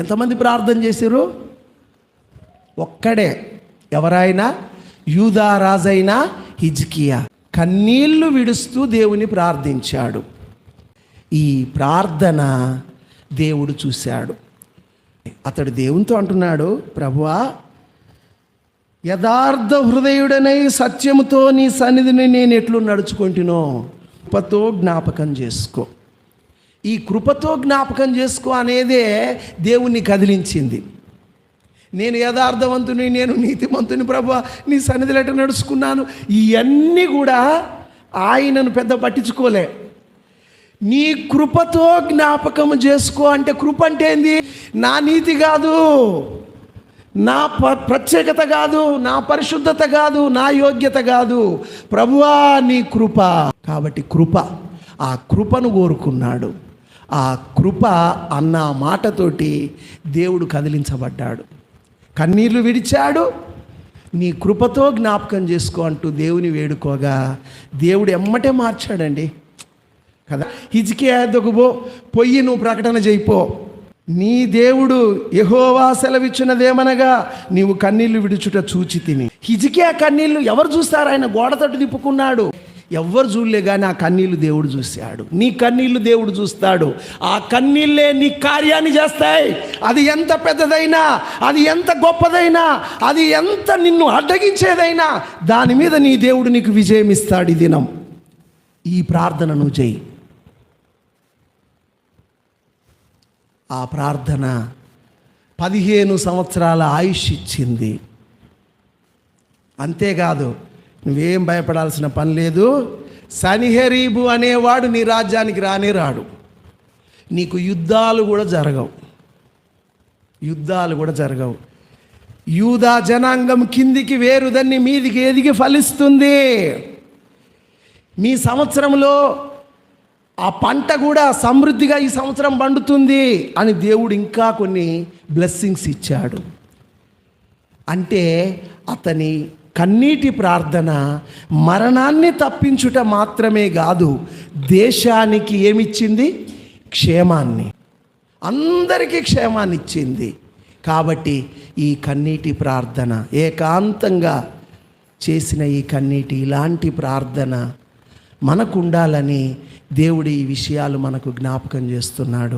ఎంతమంది ప్రార్థన చేశారు ఒక్కడే. ఎవరైనా? యూదా రాజైన? హిజ్కియా. కన్నీళ్ళు విడుస్తూ దేవుని ప్రార్థించాడు. ఈ ప్రార్థన దేవుడు చూశాడు. అతడు దేవునితో అంటున్నాడు ప్రభువా యథార్థ హృదయుడనై సత్యముతో నీ సన్నిధిని నేను ఎట్లు నడుచుకుంటునో కృపతో జ్ఞాపకం చేసుకో. ఈ కృపతో జ్ఞాపకం చేసుకో అనేదే దేవుణ్ణి కదిలించింది. నేను యథార్థవంతుని నేను నీతిమంతుని ప్రభు నీ సన్నిధిలో నడుచుకున్నాను. ఇవన్నీ కూడా ఆయనను పెద్ద పట్టించుకోలే. నీ కృపతో జ్ఞాపకం చేసుకో అంటే కృప అంటే ఏంది? నా నీతి కాదు నా ప ప్రత్యేకత కాదు నా పరిశుద్ధత కాదు నా యోగ్యత కాదు. ప్రభువా నీ కృప. కాబట్టి కృప ఆ కృపను కోరుకున్నాడు. ఆ కృప అన్న మాటతోటి దేవుడు కదిలించబడ్డాడు. కన్నీళ్ళు విడిచాడు. నీ కృపతో జ్ఞాపకం చేసుకో అంటూ దేవుని వేడుకోగా దేవుడు ఎమ్మటే మార్చాడండి. కదా? హిజికే దొగుబో పొయ్యి నువ్వు ప్రకటన చేయిపో. నీ దేవుడు యహోవా సెలవిచ్చినదేమనగా నీవు కన్నీళ్ళు విడుచుట చూచి తిని హిజికే కన్నీళ్ళు ఎవరు చూస్తారు? ఆయన గోడ తట్టు తిప్పుకున్నాడు. ఎవ్వరు చూడలే కానీ ఆ కన్నీళ్ళు దేవుడు చూశాడు. నీ కన్నీళ్ళు దేవుడు చూస్తాడు. ఆ కన్నీళ్ళే నీ కార్యాన్ని చేస్తాయి. అది ఎంత పెద్దదైనా అది ఎంత గొప్పదైనా అది ఎంత నిన్ను అడ్డగించేదైనా దాని మీద నీ దేవుడు నీకు విజయం ఇస్తాడు ఈ దినం. ఈ ప్రార్థన నువ్వు చేయి. ఆ ప్రార్థన పదిహేను సంవత్సరాల ఆయుష్ ఇచ్చింది. అంతేకాదు నువ్వేం భయపడాల్సిన పని లేదు. సనిహరీబు అనేవాడు నీ రాజ్యానికి రానే రాడు. నీకు యుద్ధాలు కూడా జరగవు. యుద్ధాలు కూడా జరగవు. యూదా జనాంగం కిందికి వేరుదన్ని మీదికి ఎదిగి ఫలిస్తుంది. మీ సంవత్సరంలో ఆ పంట కూడా సమృద్ధిగా ఈ సంవత్సరం పండుతుంది అని దేవుడు ఇంకా కొన్ని బ్లెస్సింగ్స్ ఇచ్చాడు. అంటే అతని కన్నీటి ప్రార్థన మరణాన్ని తప్పించుట మాత్రమే కాదు దేశానికి ఏమిచ్చింది? క్షేమాన్ని. అందరికీ క్షేమాన్ని ఇచ్చింది కాబట్టి ఈ కన్నీటి ప్రార్థన ఏకాంతంగా చేసిన ఈ కన్నీటి ఇలాంటి ప్రార్థన మనకు ఉండాలని దేవుడు ఈ విషయాలు మనకు జ్ఞాపకం చేస్తున్నాడు.